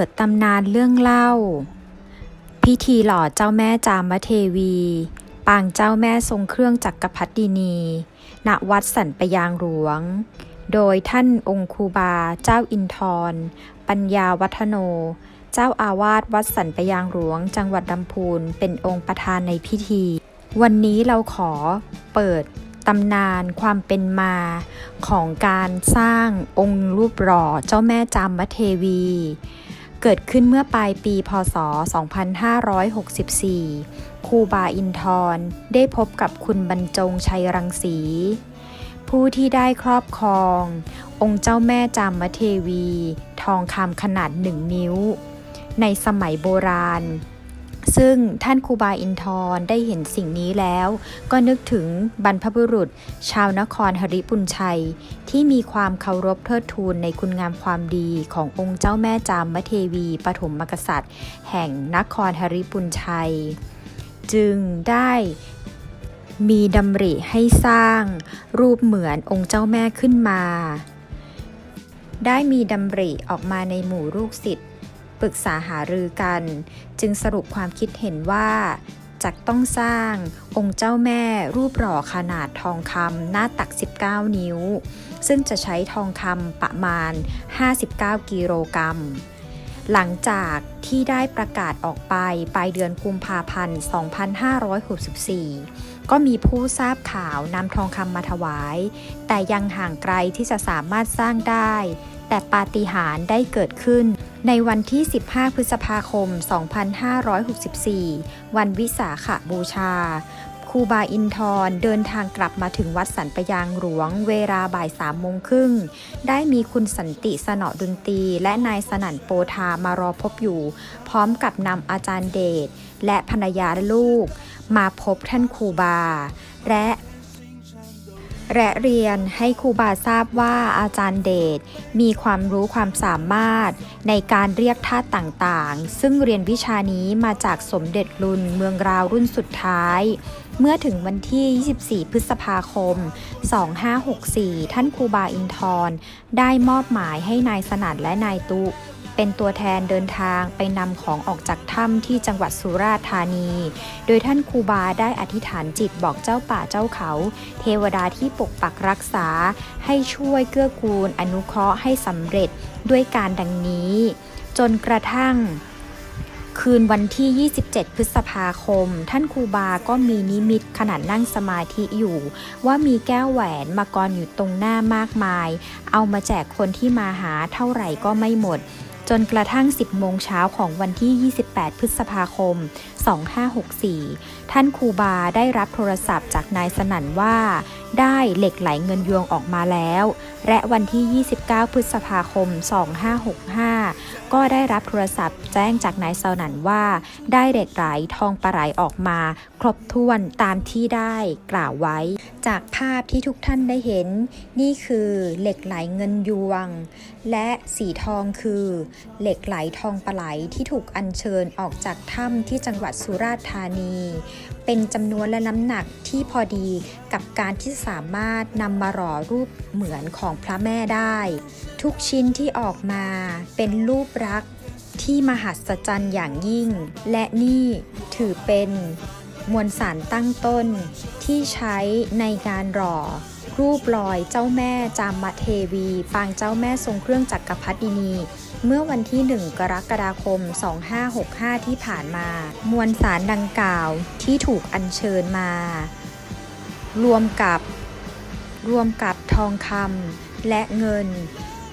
ปิดตำนานเรื่องเล่า พิธีหล่อเจ้าแม่จามเทวี ปางเจ้าแม่ทรงเครื่องจักรพรรดินี ณวัดสันปยางหลวง โดยท่านองค์ครูบาเจ้าอินทรปัญญาวัฒโน เจ้าอาวาสวัดสันปยางหลวง จังหวัดลำพูนเป็นองค์ประธานในพิธี วันนี้เราขอเปิดตำนานความเป็นมาของการสร้างองค์รูปหล่อเจ้าแม่จามเทวี เกิดขึ้นเมื่อปลายปีพศ 2564 ครูบาอินทรได้พบกับคุณบรรจงชัยรังสี ผู้ที่ได้ครอบครอง องค์เจ้าแม่จามเทวี ทองคำขนาดหนึ่งนิ้ว ในสมัยโบราณ ซึ่งท่านครูบาอินทร์ได้เห็นสิ่งนี้แล้ว ก็นึกถึงบรรพบุรุษ ชาวนครหริปุญชัย ที่มีความเคารพเทิดทูนในคุณงามความดีขององค์เจ้าแม่จามเทวีปฐมมกษัตริย์ แห่งนครหริปุญชัย จึงได้มีดำริให้สร้างรูปเหมือนองค์เจ้าแม่ขึ้นมา ได้มีดำริออกมาในหมู่ลูกศิษย์ ปรึกษาหารือกัน จึงสรุปความคิดเห็นว่าจะต้องสร้างองค์เจ้าแม่รูปหล่อขนาดทองคำหน้าตัก 19 นิ้ว ซึ่งจะใช้ทองคำประมาณ 59 กิโลกรัม หลังจากที่ได้ประกาศออกไปปลายเดือนกุมภาพันธ์ 2564 ก็มีผู้ทราบข่าวนำทองคำมาถวาย แต่ยังห่างไกลที่จะสามารถสร้างได้ แต่ปาฏิหาริย์ได้เกิดขึ้น ในวันที่ 15 พฤษภาคม 2564 วันวิสาขบูชาครูบาอินทร์เดินทางกลับมาถึงวัดสันปยางหลวง เวลาบ่ายสามโมงครึ่ง ได้มีคุณสันติสนอดุนตี และนายสนั่นโปธามารอพบอยู่ พร้อมกับนำอาจารย์เดชและภรรยาและลูก มาพบท่านครูบา และและเรียนให้ครูบาทราบว่าอาจารย์เดชมีความรู้ความสามารถในการเรียกธาตุต่างๆ ซึ่งเรียนวิชานี้มาจากสมเด็จรุนเมืองราวรุ่นสุดท้าย เมื่อถึงวันที่ 24 พฤษภาคม 2564 ท่านครูบาอินทร์ได้มอบหมายให้นายสนั่นและนายตุ เป็นตัวแทนเดินทางไปนำของออกจากถ้ำที่จังหวัดสุราษฎร์ธานี โดยท่านครูบาได้อธิษฐานจิตบอกเจ้าป่าเจ้าเขา เทวดาที่ปกปักรักษา ให้ช่วยเกื้อกูลอนุเคราะห์ให้สำเร็จด้วยการดังนี้ จนกระทั่งคืนวันที่ 27 พฤษภาคม ท่านครูบาก็มีนิมิตขณะนั่งสมาธิอยู่ ว่ามีแก้วแหวนมากรอยู่ตรงหน้ามากมาย เอามาแจกคนที่มาหาเท่าไหร่ก็ไม่หมด จนกระทั่ง 10 โมงเช้าของวันที่ 28 พฤษภาคม 2564 ท่านครูบาได้รับโทรศัพท์จากนายสนั่นว่า ได้เหล็กไหลเงินยวงออกมาแล้ว และวันที่ 29 พฤษภาคม 2565 ก็ได้รับโทรศัพท์แจ้งจากนายสนั่นว่า ได้เหล็กไหลทองปลาไหลออกมา ครบถ้วนตามที่ได้กล่าวไว้ จากภาพที่ทุกท่านได้เห็น นี่คือเหล็กไหลเงินยวง และสีทองคือเหล็กไหลทองปลาไหลที่ถูกอัญเชิญออกจากถ้ำที่จังหวัดสุราษฎร์ธานี เป็นจำนวนและน้ำหนักที่พอดีกับการที่สามารถนำมาหล่อรูปเหมือนของพระแม่ได้ ทุกชิ้นที่ออกมาเป็นรูปรักษ์ที่มหัศจรรย์อย่างยิ่ง และนี่ถือเป็นมวลสารตั้งต้นที่ใช้ในการหล่อ รูปลอยเจ้าแม่จามเทวี ปางเจ้าแม่ทรงเครื่องจักรพรรดินี เมื่อวันที่ 1 กรกฎาคม 2565 ที่ผ่านมา มวลสารดังกล่าวที่ถูกอัญเชิญมา รวมกับรวมกับทองคำและเงิน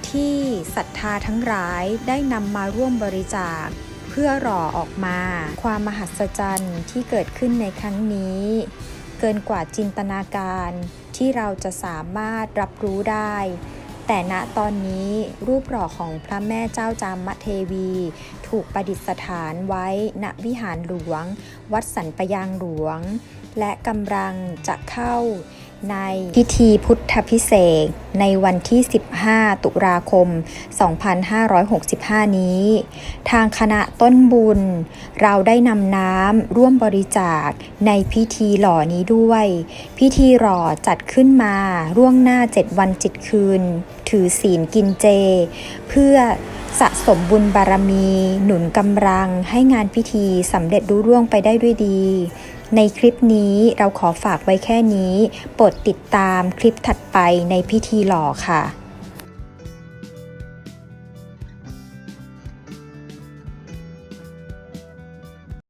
ที่ศรัทธาทั้งหลายได้นำมาร่วมบริจาค เพื่อหล่อออกมา ความมหัศจรรย์ที่เกิดขึ้นในครั้งนี้ เกินกว่าจินตนาการที่เราจะสามารถรับรู้ได้ แต่ณตอนนี้รูปหล่อของพระแม่เจ้าจามเทวี ถูกประดิษฐานไว้ณวิหารหลวง วัดสันปยางหลวง และกำลังจะเข้า ในพิธีพุทธพิเศษในวันที่ 15 ตุลาคม 2565 นี้ ทางคณะต้นบุญ เราได้นำน้ำร่วมบริจาคในพิธีหล่อนี้ด้วย พิธีหล่อจัดขึ้นมาร่วงหน้า 7 วันจิตคืน ถือศีลกินเจ เพื่อสะสมบุญบารมี หนุนกำลังให้งานพิธีสำเร็จรุ่ร่วงไปได้ด้วยดี ในคลิปนี้เราขอฝากไว้แค่นี้ โปรดติดตามคลิปถัดไปในพิธีหล่อค่ะ